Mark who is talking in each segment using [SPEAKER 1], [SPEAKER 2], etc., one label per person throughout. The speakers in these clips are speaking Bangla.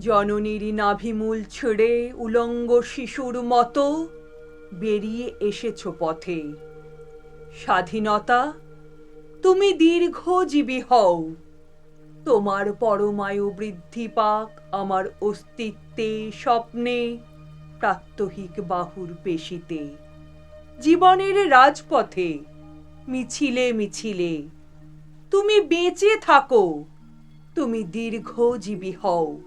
[SPEAKER 1] জননীর নাভিমূল ছেড়ে উলঙ্গ শিশুর মতো বেরিয়ে এসেছ পথে। স্বাধীনতা, তুমি দীর্ঘজীবী হও। তোমার পরমায়ু বৃদ্ধি পাক আমার অস্তিত্বে স্বপ্নে প্রাত্যহিক বাহুর পেশিতে। জীবনের রাজপথে মিছিলে মিছিলে তুমি বেঁচে থাকো, তুমি দীর্ঘজীবী হও।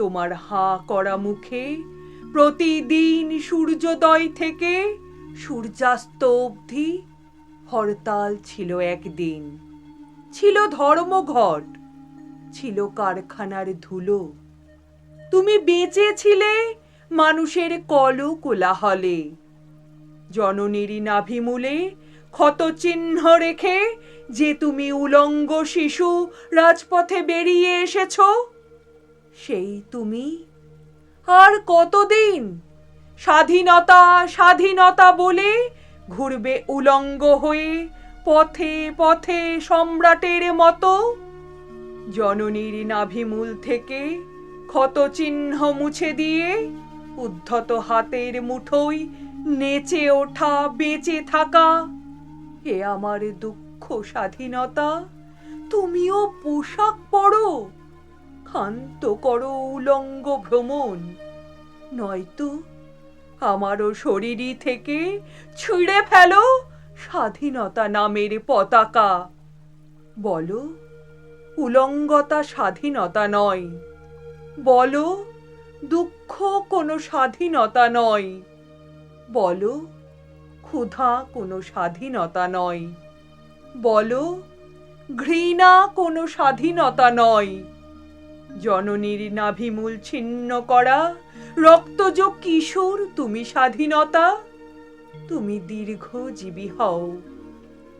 [SPEAKER 1] তোমার হা করা মুখে। প্রতিদিন সূর্যোদয় থেকে সূর্যাস্ত অবধি হরতাল ছিল একদিন। ছিল ধর্মঘট, ছিল কারখানার ধুলো। তুমি বেঁচে ছিলে মানুষের কল কোলাহলে জননীর নাভিমূলে ক্ষত চিহ্ন রেখে যে তুমি উলঙ্গ শিশু রাজপথে বেরিয়ে এসেছ সেই তুমি? আর কতদিন? স্বাধীনতা স্বাধীনতা বলে ঘুরবে উলঙ্গ হয়ে পথে পথে সম্রাটের মতো? জননীর নাভিমূল থেকে ক্ষত চিহ্ন মুছে দিয়ে উদ্ধত হাতের মুঠোয় নেচে ওঠা, বেঁচে থাকা এ আমার দুঃখ স্বাধীনতা। তুমিও পোশাক পরো। ক্ষান্ত করো উলঙ্গ ভ্রমণ। নয়তো আমারও শরীরই থেকে ছিঁড়ে ফেলো স্বাধীনতা নামের পতাকা। বলো, উলঙ্গতা স্বাধীনতা নয়। বলো, দুঃখ কোনো স্বাধীনতা নয়। বলো, ক্ষুধা কোনো স্বাধীনতা নয়। বলো, ঘৃণা কোনো স্বাধীনতা নয়। জননীর নাভিমূল ছিন্ন করা। রক্তজ কিশোর, তুমি স্বাধীনতা। তুমি দীর্ঘজীবী হও।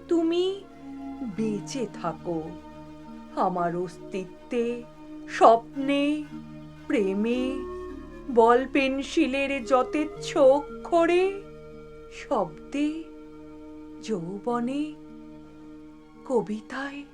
[SPEAKER 1] তুমি বেঁচে থাকো। আমার অস্তিত্বে, স্বপ্নে, প্রেমে, বল পেন্সিলের যথেচ্ছ অক্ষরে শব্দে, যৌবনে, কবিতায়